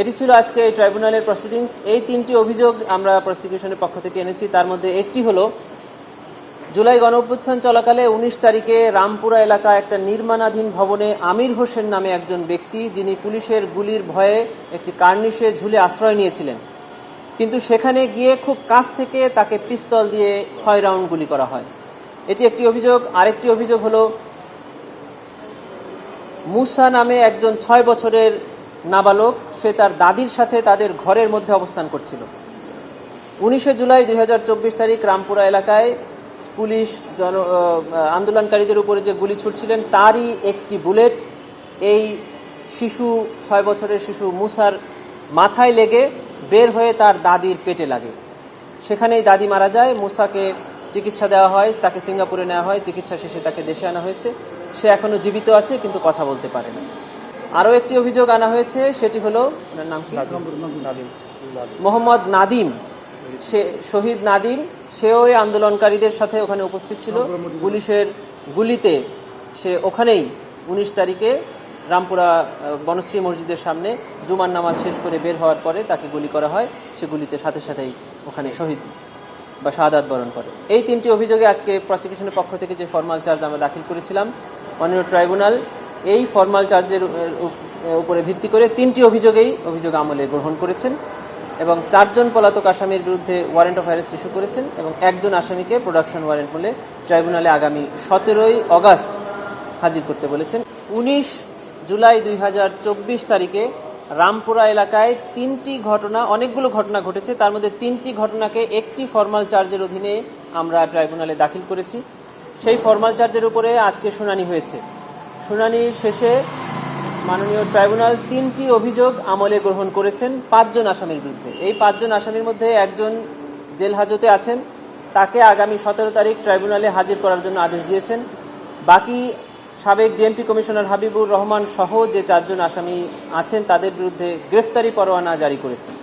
এটি ছিল আজকে এই ট্রাইব্যুনালের প্রসিডিংস এই তিনটি অভিযোগ আমরা প্রসিকিউশনের পক্ষ থেকে এনেছি। তার মধ্যে একটি হলো, জুলাই গণ অভ্যুত্থান চলাকালে উনিশ তারিখে রামপুরা এলাকা একটা নির্মাণাধীন ভবনে আমির হোসেন নামে একজন ব্যক্তি, যিনি পুলিশের গুলির ভয়ে একটি কার্নিশে ঝুলে আশ্রয় নিয়েছিলেন। কিন্তু সেখানে গিয়ে খুব কাছ থেকে তাকে পিস্তল দিয়ে ছয় রাউন্ড গুলি করা হয়। এটি একটি অভিযোগ। আরেকটি অভিযোগ হলো, মুসা নামে একজন ছয় বছরের নাবালক, সে তার দাদির সাথে তাদের ঘরের মধ্যে অবস্থান করছিল। উনিশে জুলাই দু হাজার চব্বিশ তারিখ রামপুরা এলাকায় পুলিশ জন আন্দোলনকারীদের উপরে যে গুলি ছুটছিলেন, তারই একটি বুলেট এই শিশু, ছয় বছরের শিশু মুসার মাথায় লেগে বের হয়ে তার দাদির পেটে লাগে। সেখানেই দাদি মারা যায়, মুসাকে চিকিৎসা দেওয়া হয়, তাকে সিঙ্গাপুরে নেওয়া হয়, চিকিৎসা শেষে তাকে দেশে আনা হয়েছে। সে এখনও জীবিত আছে, কিন্তু কথা বলতে পারে না। আরও একটি অভিযোগ আনা হয়েছে সেটি হলো ওনার নাম কি? মোহাম্মদ নাদিম। সে শহীদ নাদিম সেও এই আন্দোলনকারীদের সাথে ওখানে উপস্থিত ছিল। পুলিশের গুলিতে সে ওখানেই উনিশ তারিখে রামপুরা বনশ্রী মসজিদের সামনে জুমার নামাজ শেষ করে বের হওয়ার পরে তাকে গুলি করা হয়। সে গুলিতে সাথে সাথেই ওখানে শহীদ বা শাহাদাত বরণ করে। এই তিনটি অভিযোগে আজকে প্রসিকিউশনের পক্ষ থেকে যে ফর্মাল চার্জ আমরা দাখিল করেছিলাম মাননীয় ট্রাইব্যুনাল এই ফর্মাল চার্জের উপরে ভিত্তি করে তিনটি অভিযোগেই অভিযোগ আমলে গ্রহণ করেছেন এবং চারজন পলাতক আসামির বিরুদ্ধে ওয়ারেন্ট অফ অ্যারেস্ট ইস্যু করেছেন এবং একজন আসামিকে প্রোডাকশন ওয়ারেন্ট বলে ট্রাইব্যুনালে আগামী সতেরোই অগাস্ট হাজির করতে বলেছেন। উনিশ জুলাই দুই হাজার চব্বিশ তারিখে রামপুরা এলাকায় তিনটি ঘটনা, অনেকগুলো ঘটনা ঘটেছে। তার মধ্যে তিনটি ঘটনাকে একটি ফর্মাল চার্জের অধীনে আমরা ট্রাইব্যুনালে দাখিল করেছি। সেই ফর্মাল চার্জের উপরে আজকে শুনানি হয়েছে। শুনানি শেষে মাননীয় ট্রাইব্যুনাল তিনটি অভিযোগ আমলে গ্রহণ করেছেন পাঁচজন আসামির বিরুদ্ধে। এই পাঁচজন আসামির মধ্যে একজন জেল হাজতে আছেন, তাকে আগামী সতেরো তারিখ ট্রাইব্যুনালে হাজির করার জন্য আদেশ দিয়েছেন। বাকি সাবেক ডিএমপি কমিশনার হাবিবুর রহমান সহ যে চারজন আসামি আছেন, তাদের বিরুদ্ধে গ্রেফতারি পরোয়ানা জারি করেছেন।